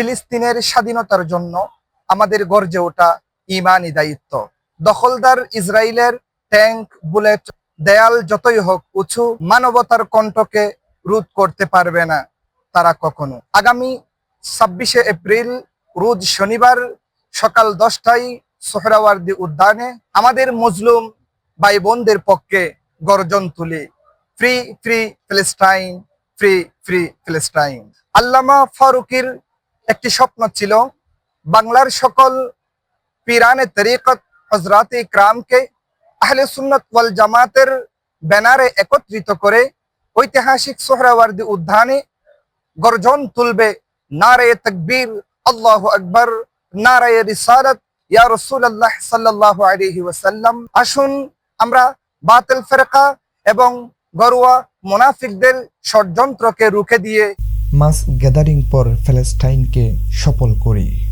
ফিলিস্তিনের স্বাধীনতার জন্য আমাদের গর্জে ওঠা ইমানি দায়িত্ব। দখলদার ইসরায়েলের ট্যাঙ্ক, বুলেট, দেয়াল যতই হোক উঁচু, মানবতার কণ্ঠকে রোধ করতে পারবে না তারা কখনো। আগামী ছাব্বিশে এপ্রিল, রোজ শনিবার সকাল দশটায় সোহরাওয়ার্দী উদ্যানে আমাদের মজলুম ভাই বোনদের পক্ষে গর্জন তুলি। Free free Palestine free free Palestine আল্লামা ফারুকির একটি স্বপ্ন ছিল বাংলার সকল পিরানে তরিকত হজরাত ইকরামকে আহলে সুন্নত ওয়াল জামাতের ব্যানারে একত্রিত করে ঐতিহাসিক সোহরাওয়ার্দী উদ্যানে গর্জন তুলবে নারে তকবীর, আল্লাহ আকবর, নারে রিসালত, ইয়া রাসূলুল্লাহ সাল্লাল্লাহু আলাইহি ওয়াসাল্লাম। আসুন আমরা বাতিল ফেরকা এবং গরুয়া মুনাফিকদের ষড়যন্ত্রকে রুখে দিয়ে মাস গ্যাদারিং পর ফ্যালেস্টাইনকে সফল করি।